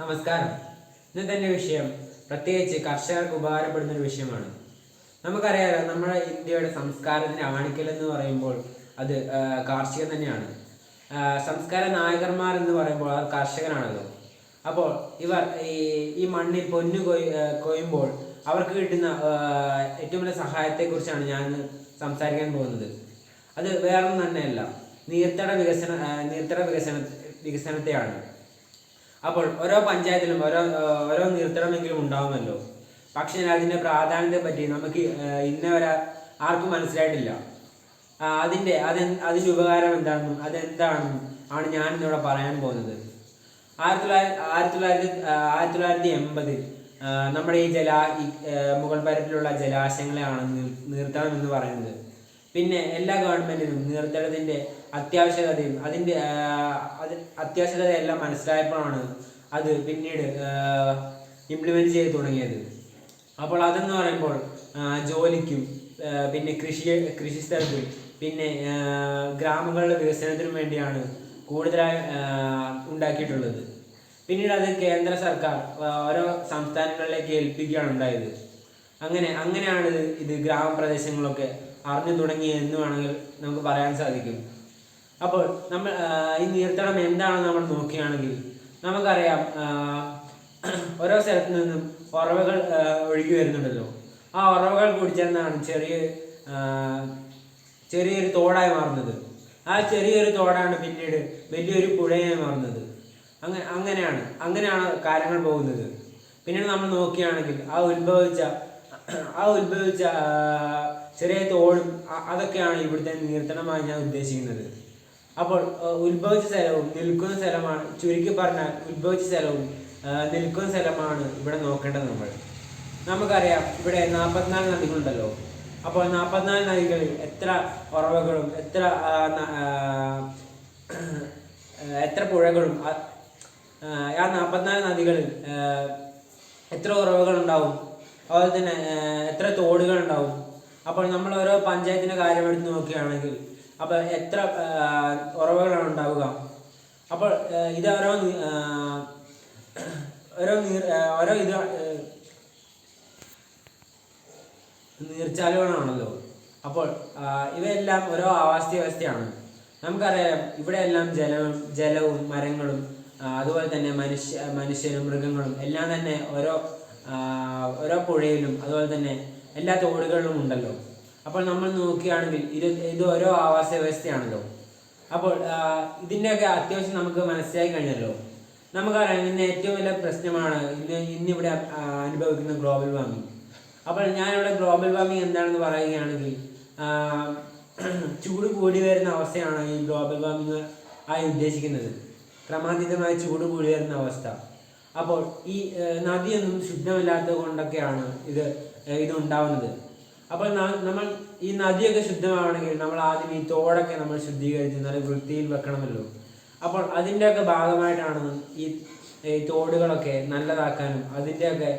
നമസ്കാരം. ഇന്നത്തെ എന്റെ വിഷയം? പ്രത്യേകിച്ച് കർഷകർക്ക് ഉപകാരപ്പെടുന്ന ഒരു വിഷയമാണ്. നമുക്കറിയാലോ നമ്മുടെ ഇന്ത്യയുടെ സംസ്കാരത്തിന് ആണിക്കൽ എന്ന് പറയുമ്പോൾ അത് കാർഷികം തന്നെയാണ്. സംസ്കാര നായകന്മാർ എന്ന് പറയുമ്പോൾ അത് കർഷകനാണല്ലോ. അപ്പോൾ ഇവർ ഈ ഈ മണ്ണിൽ പൊന്നു കൊയ് കൊയ്യുമ്പോൾ അവർക്ക് കിട്ടുന്ന ഏറ്റവും വലിയ സഹായത്തെക്കുറിച്ചാണ് ഞാൻ സംസാരിക്കാൻ പോകുന്നത്. അത് വേറൊന്നും തന്നെയല്ല. നീർത്തട വികസന നീർത്തട വികസന വികസനത്തെയാണ്. അപ്പോൾ ഓരോ പഞ്ചായത്തിലും ഓരോ ഓരോ നിർത്തണമെങ്കിലും ഉണ്ടാവുമല്ലോ. പക്ഷേ അതിന്റെ പ്രാധാന്യത്തെ പറ്റി നമുക്ക് ഇന്നവരെ വരെ ആർക്കും മനസ്സിലായിട്ടില്ല. അതിന്റെ അത് അതിന്റെ ഉപകാരം എന്താണെന്നും അതെന്താണെന്നും ആണ് ഞാൻ ഇന്നിവിടെ പറയാൻ പോകുന്നത്. ആയിരത്തി തൊള്ളായിരത്തി ആയിരത്തി തൊള്ളായിരത്തി ആയിരത്തി തൊള്ളായിരത്തി എൺപതിൽ നമ്മുടെ ഈ ജലാ മുകൾ പരപ്പിലുള്ള ജലാശയങ്ങളെയാണ് നിർത്തണം എന്ന് പറയുന്നത്. പിന്നെ എല്ലാ ഗവൺമെന്റിനും നീർത്തടത്തിന്റെ അത്യാവശ്യകതയും അതിന്റെ ആ, അത് അത്യാവശ്യകതയെല്ലാം മനസ്സിലായപ്പോഴാണ് അത് പിന്നീട് ഇംപ്ലിമെന്റ് ചെയ്ത് തുടങ്ങിയത്. അപ്പോൾ അതെന്ന് പറയുമ്പോൾ ജോലിക്കും പിന്നെ കൃഷി കൃഷി സ്ഥലത്തും പിന്നെ ഗ്രാമങ്ങളുടെ വികസനത്തിനും വേണ്ടിയാണ് കൂടുതലായി ഉണ്ടാക്കിയിട്ടുള്ളത്. പിന്നീട് അത് കേന്ദ്ര സർക്കാർ ഓരോ സംസ്ഥാനങ്ങളിലേക്ക് ഏൽപ്പിക്കുകയാണ് ഉണ്ടായത്. അങ്ങനെ അങ്ങനെയാണ് ഇത് ഇത് ഗ്രാമപ്രദേശങ്ങളൊക്കെ അറിഞ്ഞു തുടങ്ങി എന്ന് വേണമെങ്കിൽ നമുക്ക് പറയാൻ സാധിക്കും. അപ്പോൾ നമ്മൾ ഈ നീർത്തടം എന്താണെന്ന് നമ്മൾ നോക്കുകയാണെങ്കിൽ നമുക്കറിയാം ഓരോ സ്ഥലത്തു നിന്നും ഉറവകൾ ഒഴുകി വരുന്നുണ്ടല്ലോ. ആ ഉറവകൾ കുടിച്ചെന്നാണ് ചെറിയ ചെറിയൊരു തോടായി മാറുന്നത്. ആ ചെറിയൊരു തോടാണ് പിന്നീട് വലിയൊരു പുഴയായി മാറുന്നത്. അങ്ങനെ അങ്ങനെയാണ് അങ്ങനെയാണ് കാര്യങ്ങൾ പോകുന്നത്. പിന്നീട് നമ്മൾ നോക്കുകയാണെങ്കിൽ ആ ഉത്ഭവിച്ച ആ ഉത്ഭവിച്ച ചെറിയ തോടും അതൊക്കെയാണ് ഇവിടുത്തെ നീർത്തണമായി ഞാൻ ഉദ്ദേശിക്കുന്നത്. അപ്പോൾ ഉത്ഭവിച്ച സ്ഥലവും നിൽക്കുന്ന സ്ഥലമാണ് ചുരുക്കി പറഞ്ഞാൽ ഉത്ഭവിച്ച സ്ഥലവും നിൽക്കുന്ന സ്ഥലമാണ് ഇവിടെ നോക്കേണ്ടത് നമ്മൾ. നമുക്കറിയാം ഇവിടെ നാൽപ്പത്തിനാല് നദികളുണ്ടല്ലോ. അപ്പോൾ നാൽപ്പത്തിനാല് നദികളിൽ എത്ര ഉറവകളും എത്ര എത്ര പുഴകളും ആ- നാൽപ്പത്തിനാല് നദികളിൽ എത്ര ഉറവകൾ ഉണ്ടാവും അതുപോലെ തന്നെ എത്ര തോടുകൾ ഉണ്ടാവും അപ്പോൾ നമ്മൾ ഓരോ പഞ്ചായത്തിന്റെ കാര്യം എടുത്ത് നോക്കുകയാണെങ്കിൽ അപ്പോൾ എത്ര ഉറവുകളാണ് ഉണ്ടാവുക? അപ്പോൾ ഇത് ഓരോ ഓരോ നീർ ഓരോ ഇത് നീർച്ചാലുകളാണല്ലോ. അപ്പോൾ ഇവയെല്ലാം ഓരോ ആവാസ വ്യവസ്ഥയാണ് നമുക്കറിയാം ഇവിടെയെല്ലാം ജലം ജലവും മരങ്ങളും അതുപോലെ തന്നെ മനുഷ്യ മനുഷ്യരും മൃഗങ്ങളും എല്ലാം തന്നെ ഓരോ ഓരോ പുഴയിലും അതുപോലെ തന്നെ എല്ലാ തോടുകളിലും ഉണ്ടല്ലോ. അപ്പോൾ നമ്മൾ നോക്കുകയാണെങ്കിൽ ഇത് ഇത് ഓരോ ആവാസ വ്യവസ്ഥയാണല്ലോ. അപ്പോൾ ഇതിന്റെയൊക്കെ അത്യാവശ്യം നമുക്ക് മനസ്സിലായി കഴിഞ്ഞല്ലോ. നമുക്കറിയാം ഇന്ന് ഏറ്റവും വലിയ പ്രശ്നമാണ് ഇന്ന് ഇന്നിവിടെ അനുഭവിക്കുന്ന ഗ്ലോബൽ വാർമിംഗ് അപ്പോൾ ഞാനിവിടെ ഗ്ലോബൽ വാർമിംഗ് എന്താണെന്ന് പറയുകയാണെങ്കിൽ ചൂട് കൂടി വരുന്ന അവസ്ഥയാണ് ഈ ഗ്ലോബൽ വാർമിംഗ് ആയി ഉദ്ദേശിക്കുന്നത്. ക്രമാതീതമായി ചൂട് കൂടി വരുന്ന അവസ്ഥ. അപ്പോൾ ഈ നദിയൊന്നും ശുദ്ധമല്ലാത്തത് കൊണ്ടൊക്കെയാണ് ഇത് ഇത് ഉണ്ടാവുന്നത്. അപ്പോൾ നമ്മൾ ഈ നദിയൊക്കെ ശുദ്ധമാവണമെങ്കിൽ നമ്മൾ ആദ്യം ഈ തോടൊക്കെ നമ്മൾ ശുദ്ധീകരിച്ച് നല്ല വൃത്തിയിൽ വെക്കണമല്ലോ. അപ്പോൾ അതിന്റെയൊക്കെ ഭാഗമായിട്ടാണ് ഈ തോടുകളൊക്കെ നല്ലതാക്കാനും അതിന്റെയൊക്കെ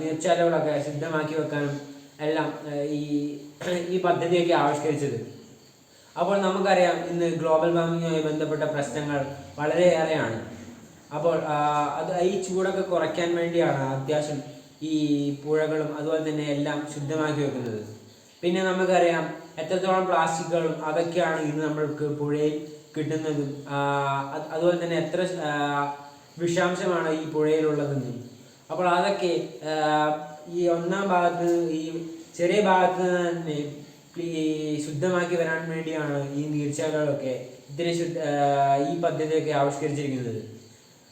നീർച്ചാലുകളൊക്കെ ശുദ്ധമാക്കി വെക്കാനും എല്ലാം ഈ ഈ പദ്ധതിയൊക്കെ ആവിഷ്കരിച്ചത്. അപ്പോൾ നമുക്കറിയാം ഇന്ന് ഗ്ലോബൽ വാർമിങ്ങുമായി ബന്ധപ്പെട്ട പ്രശ്നങ്ങൾ വളരെയേറെയാണ്. അപ്പോൾ അത് ഈ ചൂടൊക്കെ കുറയ്ക്കാൻ വേണ്ടിയാണ് അത്യാവശ്യം ഈ പുഴകളും അതുപോലെ തന്നെ എല്ലാം ശുദ്ധമാക്കി വെക്കുന്നത്. പിന്നെ നമുക്കറിയാം എത്രത്തോളം പ്ലാസ്റ്റിക്കുകളും അതൊക്കെയാണ് ഇന്ന് നമ്മൾക്ക് പുഴയിൽ കിട്ടുന്നതും. അതുപോലെ തന്നെ എത്ര വിഷാംശമാണ് ഈ പുഴയിലുള്ളതെന്ന്. അപ്പോൾ അതൊക്കെ ഈ ഒന്നാം ഭാഗത്ത് ഈ ചെറിയ ഭാഗത്ത് തന്നെ ഈ ശുദ്ധമാക്കി വരാൻ വേണ്ടിയാണ് ഈ നീർച്ചാലുകളൊക്കെ ഇത്തിരി ശുദ്ധ ഈ പദ്ധതിയൊക്കെ ആവിഷ്കരിച്ചിരിക്കുന്നത്.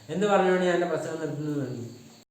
എന്ന് പറഞ്ഞുകൊണ്ട് ഞാൻ എന്റെ പ്രസംഗം നിർത്തുന്നത്? നന്ദി